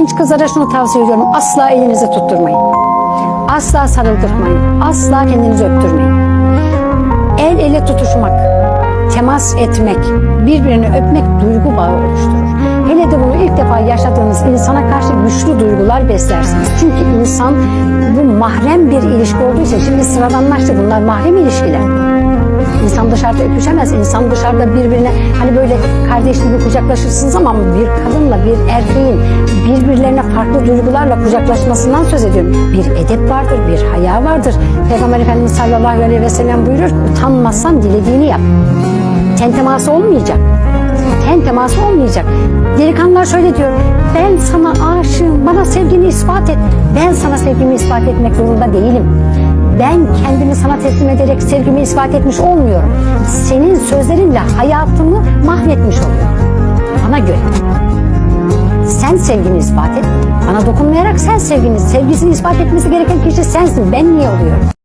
Genç kızlara şunu tavsiye ediyorum. Asla elinizi tutturmayın. Asla sarıldırmayın. Asla kendinizi öptürmeyin. El ele tutuşmak, temas etmek, birbirini öpmek duygu bağı oluşturur. Hele de bunu ilk defa yaşadığınız insana karşı güçlü duygular beslersiniz. Çünkü insan bu mahrem bir ilişki olduğu için şimdi sıradanlaştı bunlar mahrem ilişkiler. İnsan dışarıda öpüşemez. İnsan dışarıda birbirine hani böyle kardeş gibi kucaklaşırsınız ama bir kadınla bir erkeğin birbirlerine farklı duygularla kucaklaşmasından söz ediyorum. Bir edep vardır, bir haya vardır. Peygamber Efendimiz sallallahu aleyhi ve sellem buyurur utanmazsan dilediğini yap. Ten teması olmayacak. Ten teması olmayacak. Delikanlılar şöyle diyor. Ben sana aşığım. Bana sevgini ispat et. Ben sana sevgimi ispat etmek zorunda değilim. Ben kendimi sana teslim ederek sevgimi ispat etmiş olmuyorum. Senin sözlerinle hayatımı mahvetmiş oluyorum. Bana göre. Sen sevgini ispat et. Bana dokunmayarak sen sevgini, sevgisini ispat etmesi gereken kişi sensin. Ben niye oluyorum?